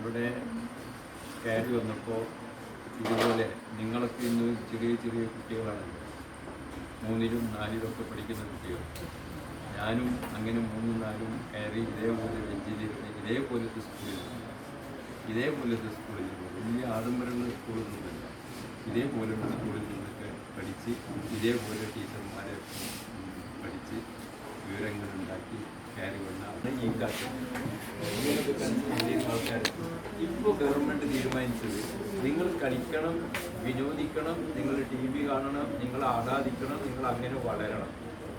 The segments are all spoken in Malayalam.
ഇവിടെ കയറി വന്നപ്പോൾ ഇതുപോലെ നിങ്ങളൊക്കെ ഇന്ന് ചെറിയ ചെറിയ കുട്ടികളാണ് മൂന്നിലും നാലിലും ഒക്കെ പഠിക്കുന്ന കുട്ടികൾ. ഞാനും അങ്ങനെ മൂന്നും നാലും കയറി ഇതേപോലെ ബെഞ്ചിലിരുന്ന് ഇതേപോലത്തെ സ്കൂളിൽ ഇതേപോലത്തെ സ്കൂളിൽ വലിയ ആഡംബരമുള്ള സ്കൂളൊന്നുമില്ല ഇതേപോലെയുള്ള സ്കൂളിൽ നിന്നൊക്കെ പഠിച്ച് ഇതേപോലെ ടീച്ചർമാരെ പഠിച്ച് വിവരങ്ങളുണ്ടാക്കി ആൾക്കാർ ഇപ്പോൾ ഗവൺമെന്റ് തീരുമാനിച്ചത് നിങ്ങൾ കളിക്കണം വിനോദിക്കണം നിങ്ങൾ ടി വി കാണണം നിങ്ങൾ ആഹ്ലാദിക്കണം നിങ്ങൾ അങ്ങനെ വളരണം.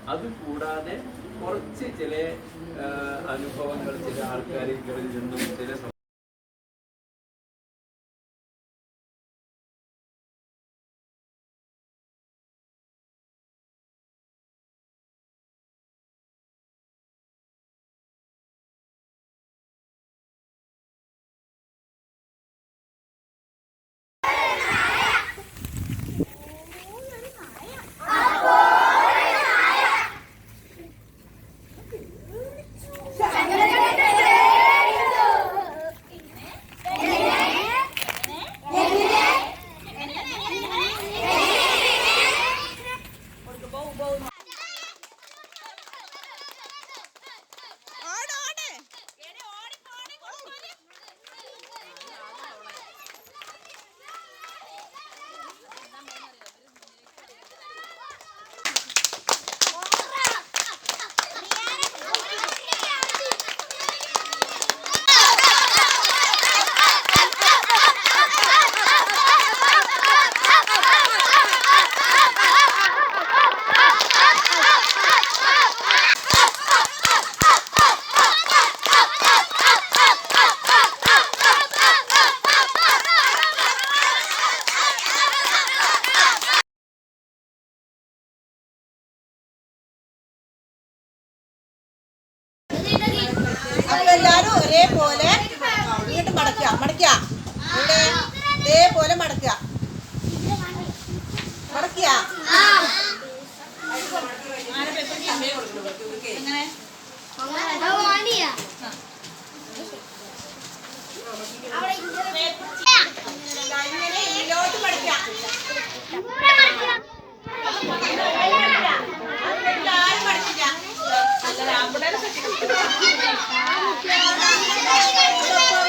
അതുകൂടാതെ കുറച്ച് ചില അനുഭവങ്ങൾ ചില ആൾക്കാരിൽ നിന്നും ചില bubble ഒരേപോലെ ഇങ്ങോട്ട് മടക്കുക മടക്കുക. ഇവിടെ ഇതേപോലെ മടക്കുക. മടക്കുക. ഇങ്ങനെ. ഇതിലോട്ട് മടക്കുക. Thank you.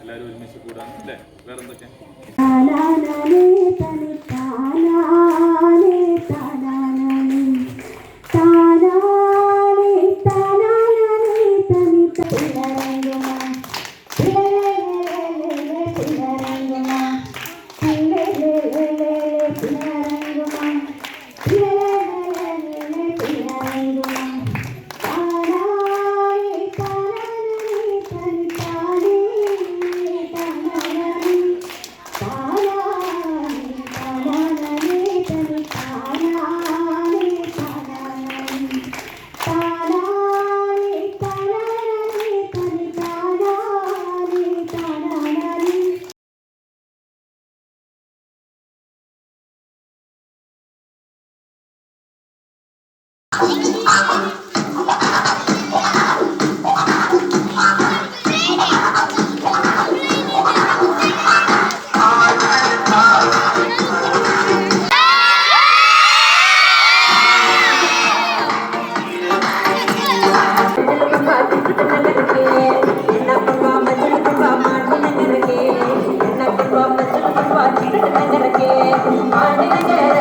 എല്ലാവരും ഒരുമിച്ച് കൂടാൻ അല്ലേ വേറെ Oh, my God.